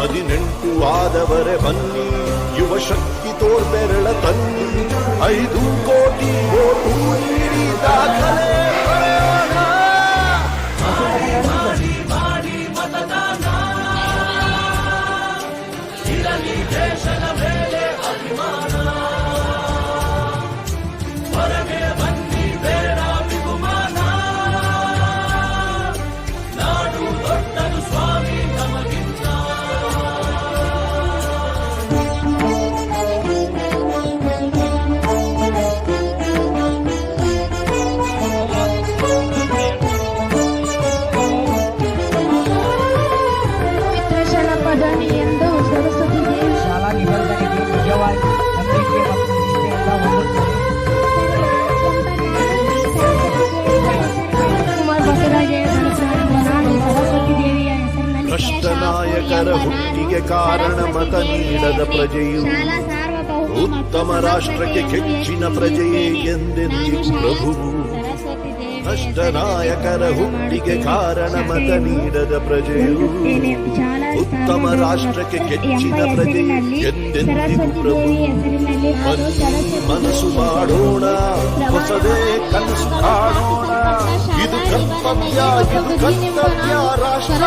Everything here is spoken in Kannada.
ಹದಿನೆಂಟು ಆದವರೆ ಬನ್ನಿ. ಯುವ ಶಕ್ತಿ ತೋರ್ಬೆರಳ ತನ್ನಿ. ಐದು ಹೊಂದುತ್ತದೆ ಕುಮಾರ್ ಬಸವರಾಜ ನಾನು ಸರಸ್ವತಿ ದೇವಿಯ ಹೆಸರಿನಲ್ಲಿ ಭ್ರಷ್ಟ ನಾಯಕರ ಹುಟ್ಟಿಗೆ ಕಾರಣ ಮತ ನೀಡದ ಪ್ರಜೆಯು ಶಾಲಾ ಸಾರ್ವಭೌಮ ಮತ್ತು ಉತ್ತಮ ರಾಷ್ಟ್ರಕ್ಕೆ ಕೆಚ್ಚಿನ ಪ್ರಜೆಯೇ ಎಂದೆಂದಿಗೂ ಪ್ರಭುವು ಸರಸ್ವತಿ ದೇವಿ ಭ್ರಷ್ಟ ನಾಯಕರ ಹುಟ್ಟಿಗೆ ಕಾರಣ ಮತ ನೀಡದ ಪ್ರಜೆಯು ಉತ್ತಮ ರಾಷ್ಟ್ರಕ್ಕೆ ಕೆಚ್ಚಿನ ಪ್ರಜೆ ಎಂದೆಂದಿಗೂ ಪ್ರಭು. ಮನಸ್ಸು ಮಾಡೋಣ. ಹೊಸದೇ ಕನಸು ಕಾಣೋಣ. ಇದು ಕರ್ತವ್ಯ ಇದು ಕರ್ತವ್ಯ ರಾಷ್ಟ್ರ